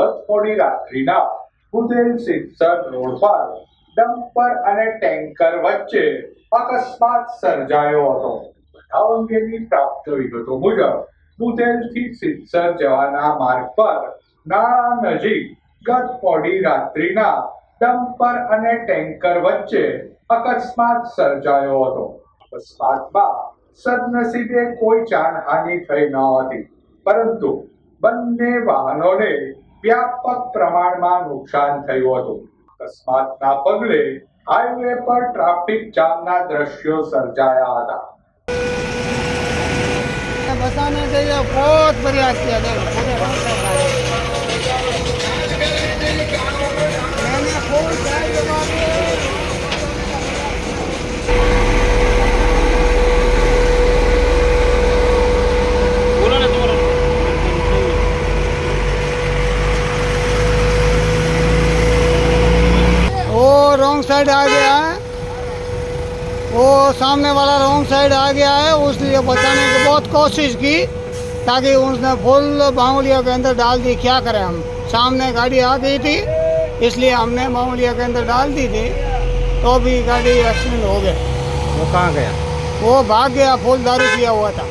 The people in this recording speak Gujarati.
ગત મોડી રાત્રિના બુધેલ સિરસર રોડ પર ડમ્પર અને ટેન્કર વચ્ચે અકસ્માત સર્જાયો હતો. બનાવ અંગેની પ્રાપ્ત વિગતો મુજબ બુધેલથી સિરસર જવાના માર્ગ પર નાળા નજીક ગત મોડી રાત્રિના ડમ્પર અને ટેન્કર વચ્ચે અકસ્માત સર્જાયો હતો. અકસ્માતમાં સદનસીબે કોઈ જાનહાનિ થઈ ન હતી, પરંતુ બંને વાહનોને વ્યાપક પ્રમાણમાં નુકસાન થયું હતું. અકસ્માતના પગલે હાઈવે પર ટ્રાફિક જામના દ્રશ્યો સર્જાયા હતા. બસાને જઈએ બહુ ભર્યા છે रॉन्ग साइड आ गया है। वो सामने वाला रॉन्ग साइड आ गया है उसलिए बचाने की बहुत कोशिश की ताकि उसने फुल बाउलिया के अंदर डाल दी क्या करें हम? सामने गाड़ी आ गई थी इसलिए हमने बाउलिया के अंदर डाल दी थी तो भी गाड़ी एक्सीडेंट हो गया। वो कहाँ गया? वो भाग गया फुल दारू पिया हुआ था।